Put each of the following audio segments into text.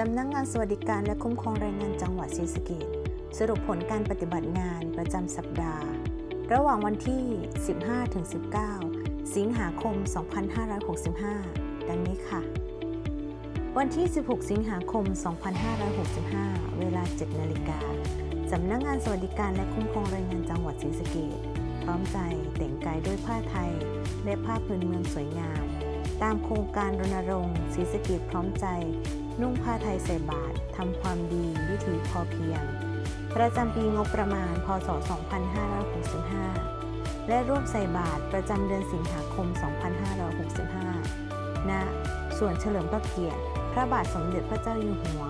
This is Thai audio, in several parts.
สำนักงงานสวัสดิการและคุ้มครองแรงงานจังหวัดศรีสะเกษสรุปผลการปฏิบัติงานประจำสัปดาห์ ระหว่างวันที่ 15-19 สิงหาคม 2565 ดังนี้ค่ะ วันที่ 16 สิงหาคม 2565 เวลา 7 นาฬิกาสำนักงงานสวัสดิการและคุ้มครองแรงงานจังหวัดศรีสะเกษพร้อมใจแต่งกายด้วยผ้าไทย และผ้าพื้นเมืองสวยงาม ตามโครงการรณรงค์ศรีสะเกษพร้อมใจ นุ่งผ้าไทยใส่บาตรทำความดีวิถีพอเพียง ประจำปีงบประมาณ พศ 2565 และร่วมใส่บาตรประจำเดือนสิงหาคม 2565 ณ ส่วนเฉลิมพระเกียรติ พระบาทสมเด็จพระเจ้าอยู่หัว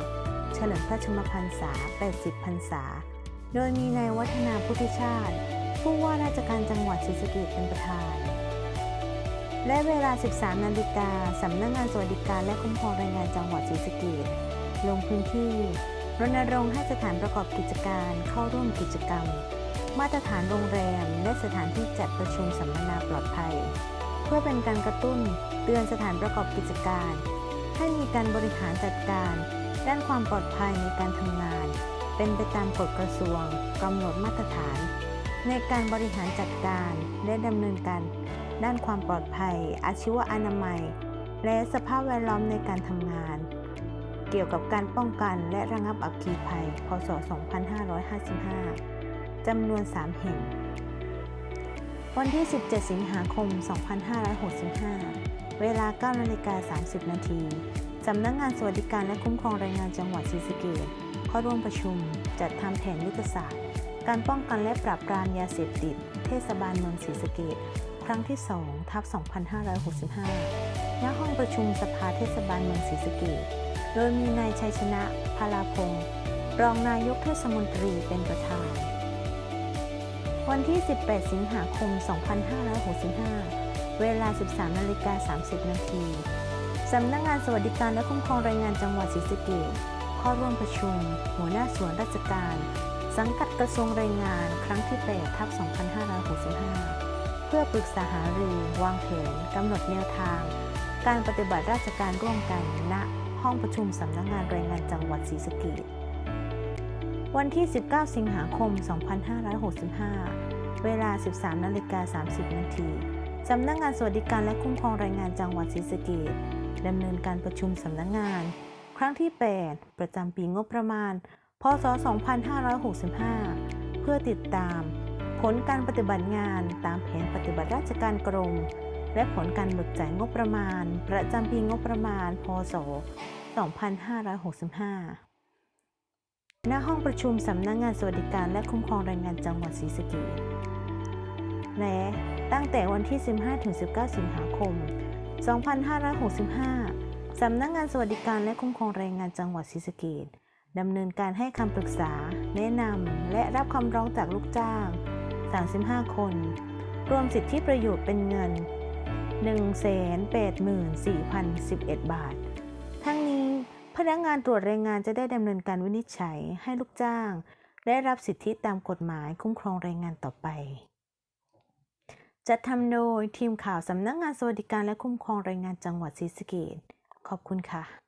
เฉลิมพระชนมพรรษา 80 พรรษา โดยมีนายวัฒนาพุทธิชาติ ผู้ว่าราชการจังหวัดศรีสะเกษเป็นประธาน และเวลา 13 นาฬิกาสำนักงงานสวัสดิการและคุ้มครองแรงงานจังหวัดศรีสะเกษลงพื้นที่รณรงค์ให้สถานประกอบกิจการเข้าร่วมกิจกรรม มาตรฐานโรงแรม และสถานที่จัดประชุมสัมมนาปลอดภัย เพื่อเป็นการกระตุ้นเตือนสถานประกอบกิจการ ให้มีการบริหารจัดการ ด้านความปลอดภัยในการทำงาน เป็นไปตามกฎกระทรวงกำหนดมาตรฐาน ในการบริหารจัดการและดำเนินการ ด้านความปลอดภัย อาชีวอนามัย และสภาพแวดล้อมในการทำงาน เกี่ยวกับการป้องกันและระงับอัคคีภัย พศ 2555 จำนวน 3 แห่ง วันที่ 17 สิงหาคม 2565 เวลา9นาฬิกา30 นาทีสำนักงงานสวัสดิการและคุ้มครองแรงงานจังหวัดศรีสะเกษเข้าร่วมประชุม จัดทำแผนยุทธศาสตร์ การป้องกันและปราบปรามยาเสพติด เทศบาลเมืองศรีสะเกษ ครั้งที่2ทับ2565 ณ ห้องประชุมสภาเทศบาลเมืองศรีสะเกษโดยมีนายชัยชนะพาลาพงศ์รองนายกเทศมนตรีเป็นประธาน วันที่ 18 สิงหาคม 2565 เวลา 13นาฬิกา30 นาทีสำนักงานสวัสดิการและคุ้มครองแรงงานจังหวัดศรีสะเกษข้าร่วมประชุม หัวหน้าส่วนราชการ สังกัดกระทรวงแรงงานครั้งที่ 8 ทับ 2565 พื่อปรึกษาหารือ วางแผนกำหนดแนวทาง การปฏิบัติราชการร่วมกันณห้องประชุมสำนักงานแรงงานจังหวัดศรีสะเกษวันที่ 19 สิงหาคม 2565 เวลา 13นาฬิกา30 นาทีสำนักงานสวัสดิการและคุ้มครองแรงงานจังหวัดศรีสะเกษดำเนินการประชุมสำนักงาน ครั้งที่ 8 ประจำปีงบประมาณ พศ 2565 เพื่อติดตาม ผลการปฏิบัติงานตามแผนปฏิบัติราชการกรม และผลการเบิกจ่ายงบประมาณ ประจำปีงบประมาณ พศ 2565 ณ ห้องประชุมสำนักงานสวัสดิการและคุ้มครองแรงงานจังหวัดศรีสะเกษและตั้งแต่วันที่ 15-19 สิงหาคม 2565 สำนักงานสวัสดิการและคุ้มครองแรงงานจังหวัดศรีสะเกษดำเนินการให้คำปรึกษา แนะนำ และรับคำร้องจากลูกจ้าง 35 คน รวมสิทธิประโยชน์เป็นเงิน 184,011 บาท ทั้งนี้พนักงานตรวจแรงงานจะได้ดำเนินการวินิจฉัยให้ลูกจ้าง ได้รับสิทธิตามกฎหมายคุ้มครองแรงงานต่อไป จัดทำโดยทีมข่าวสำนักงานสวัสดิการและคุ้มครองแรงงานจังหวัดศรีสะเกษขอบคุณค่ะ